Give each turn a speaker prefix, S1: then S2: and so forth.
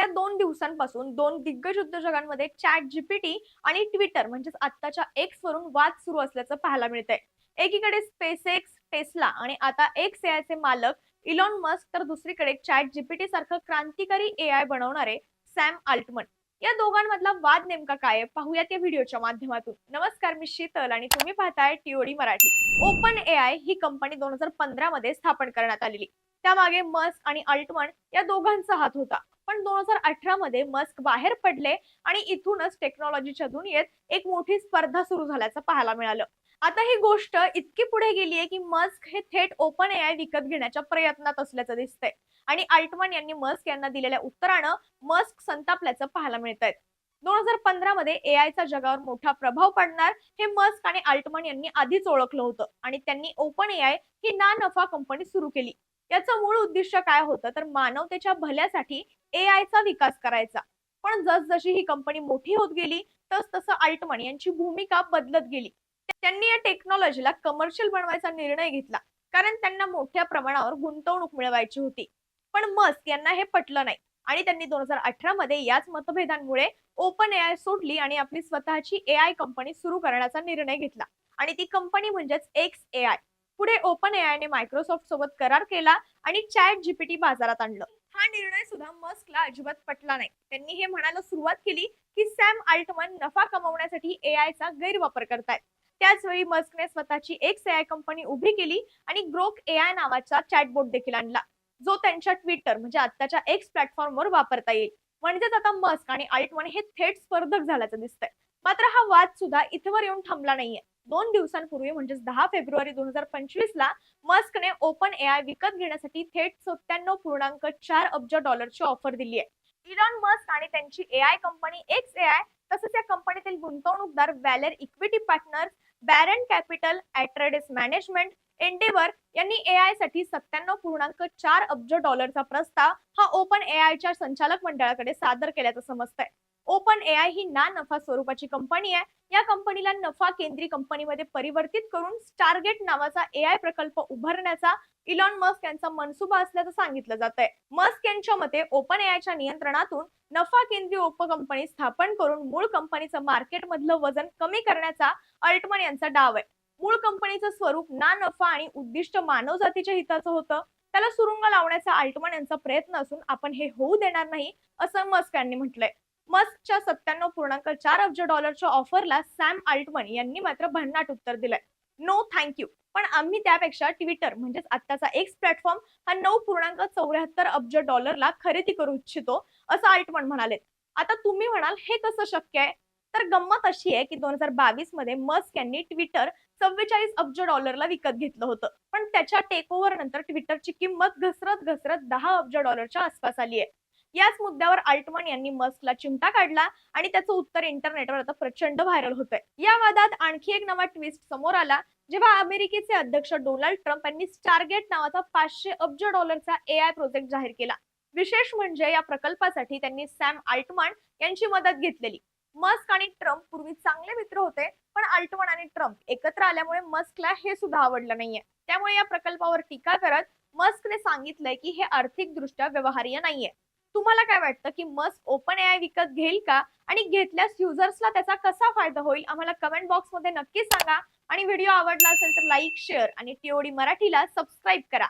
S1: गेल्या दोन दिवसांपासून दोन दिग्गज उद्योजकांमध्ये चॅट जीपीटी आणि ट्विटर म्हणजेच आत्ताच्या एक्स वरून वाद सुरू असल्याचं पाहायला मिळतंय. एकीकडे स्पेस एक्स टेस्ला आणि आता एक्स एआयचे मालक इलॉन मस्क तर दुसरीकडे चॅट जीपीटी सारखं क्रांतिकारी एआय बनवणारे सॅम आल्टमन या दोघांमधला वाद नेमका काय पाहूयात या व्हिडिओच्या माध्यमातून. नमस्कार मी शीतल आणि तुम्ही पाहताय टीओडी मराठी. ओपन एआय ही कंपनी दोन हजार पंधरा मध्ये स्थापन करण्यात आलेली. त्यामागे मस्क आणि अल्टमन या दोघांचा हात होता. पण दोन हजार अठरा मध्ये मस्क बाहेर पडले आणि इथूनच टेक्नॉलॉजीच्या दुनियेत एक मोठी स्पर्धा सुरू झाल्याचं पाहायला मिळालं. आता ही गोष्ट इतकी पुढे गेली आहे की मस्क हे थेट ओपन एआय विकत घेण्याच्या प्रयत्नात असल्याचं दिसतंय. आणि अल्टमन यांनी मस्क यांना दिलेल्या उत्तरानं मस्क संतापल्याचं पाहायला मिळत आहे दोन हजार पंधरा मध्ये एआय चा जगावर मोठा प्रभाव पडणार हे मस्क आणि अल्टमन यांनी आधीच ओळखलं होतं आणि त्यांनी ओपन एआय ही ना नफा कंपनी सुरू केली. याचं मूळ उद्दिष्ट काय होतं? तर मानवतेच्या भल्यासाठी एआय चा विकास करायचा. पण जसजशी ही कंपनी मोठी होत गेली तस तसं अल्टमन यांची भूमिका बदलत गेली. त्यांनी या टेक्नॉलॉजीला कमर्शियल बनवायचा निर्णय घेतला. कारण त्यांना मोठ्या प्रमाणावर गुंतवणूक मिळवायची होती. पण मस्क यांना हे पटलं नाही. आणि त्यांनी दोन हजार अठरा मध्ये याच मतभेदांमुळे ओपन एआय सोडली आणि आपली स्वतःची एआय कंपनी सुरू करण्याचा निर्णय घेतला. आणि ती कंपनी म्हणजेच एक्स एआय पुढे ओपन एआयने मायक्रोसॉफ्ट सोबत करार केला आणि चॅट जीपीटी बाजारात आणलं. हा निर्णय सुद्धा मस्कला अजिबात पटला नाही. त्यांनी हे म्हणायला सुरुवात केली की सॅम आल्टमन नफा कमवण्यासाठी एआय चा गैरवापर करतायत. त्याच वेळी मस्कने स्वतःची एक एआय कंपनी उभी केली आणि ग्रोक एआय नावाचा चॅटबोट देखील आणला. जो त्यांच्या ट्विटर म्हणजे आत्ताच्या एक्स प्लॅटफॉर्मवर वापरता येईल. म्हणजेच आता मस्क आणि आल्टमन हे थेट स्पर्धक झाल्याचं दिसतंय. मात्र हा वाद सुद्धा इथवर येऊन थांबला नाहीये. दोन दिवसांपूर्वी म्हणजेच दहा फेब्रुवारी दोन हजार पंचवीस ला मस्कने ओपन एआय विकत घेण्यासाठी थेट सत्त्याण्णव पूर्णांक चार अब्ज डॉलरची ऑफर दिली आहे. इलॉन मस्क आणि त्यांची एआय कंपनी एक्स एआय तसंच या कंपनीतील गुंतवणूकदार Valor Equity Partners Baron Capital Atreides Management Endeavor यांनी एआयसाठी सत्त्याण्णव पूर्णांक चार अब्ज डॉलरचा प्रस्ताव हा ओपन एआयच्या संचालक मंडळाकडे सादर केल्याचं समजतंय. ओपन एआय ही ना नफा स्वरूपाची कंपनी आहे. या कंपनीला नफा केंद्रीय कंपनीमध्ये परिवर्तित करून स्टारगेट नावाचा एआय प्रकल्प उभारण्याचा इलॉन मस्क यांचा मनसुबा असल्याचं सांगितलं जात आहे मस्क यांच्या मते ओपन एआयच्या नियंत्रणातून नफा केंद्रीय उपकंपनी स्थापन करून मूळ कंपनीचं मार्केटमधलं वजन कमी करण्याचा अल्टमन यांचा डाव आहे. मूळ कंपनीचं स्वरूप ना नफा आणि उद्दिष्ट मानव जातीच्या हिताचं होतं. त्याला सुरुंग लावण्याचा आल्टमन यांचा प्रयत्न असून आपण हे होऊ देणार नाही असं मस्क यांनी म्हटलंय. मस्कच्या सत्त्याण्णव पूर्णांक चार अब्ज डॉलरच्या ऑफरला सॅम आल्टमन यांनी मात्र भन्नाट उत्तर दिलंय. नो थँक्यू पण आम्ही त्यापेक्षा ट्विटर म्हणजेच आत्ताचा एक्स प्लॅटफॉर्म हा नऊ पूर्णांक चौऱ्याहत्तर अब्ज डॉलरला खरेदी करू इच्छितो असं आल्टमन म्हणाले आता तुम्ही म्हणाल हे कसं शक्य आहे? तर गंमत अशी आहे की दोन हजार बावीसमध्ये मस्क यांनी ट्विटर चव्वेचाळीस अब्ज डॉलरला विकत घेतलं होतं. पण त्याच्या टेक ओव्हर नंतर ट्विटरची किंमत घसरत घसरत दहा अब्ज डॉलरच्या आसपास आली आहे. याच मुद्द्यावर आल्टमन यांनी मस्कला चिमटा काढला आणि त्याचं उत्तर इंटरनेटवर आता प्रचंड व्हायरल होत या वादात आणखी एक नवा ट्विस्ट समोर आला जेव्हा अमेरिकेचे अध्यक्ष डोनाल्ड ट्रम्प यांनी स्टारगेट नावाचा पाचशे अब्ज डॉलरचा ए आय प्रोजेक्ट जाहीर केला. विशेष म्हणजे या प्रकल्पासाठी त्यांनी सॅम आल्टमन यांची मदत घेतलेली. मस्क आणि ट्रम्प पूर्वी चांगले मित्र होते पण अल्टमन आणि ट्रम्प एकत्र आल्यामुळे मस्कला हे सुद्धा आवडलं नाहीये. त्यामुळे या प्रकल्पावर टीका करत मस्कने सांगितलंय की हे आर्थिकदृष्ट्या व्यवहार्य नाहीये. तुम्हाला काय वाटतं की मस्क ओपन एआय विकत घेईल का? आणि घेतल्यास युजर्सला त्याचा कसा फायदा होईल? आम्हाला कमेंट बॉक्समध्ये नक्की सांगा. आणि व्हिडिओ आवडला असेल तर लाईक शेअर आणि टीओडी मराठीला सबस्क्राईब करा.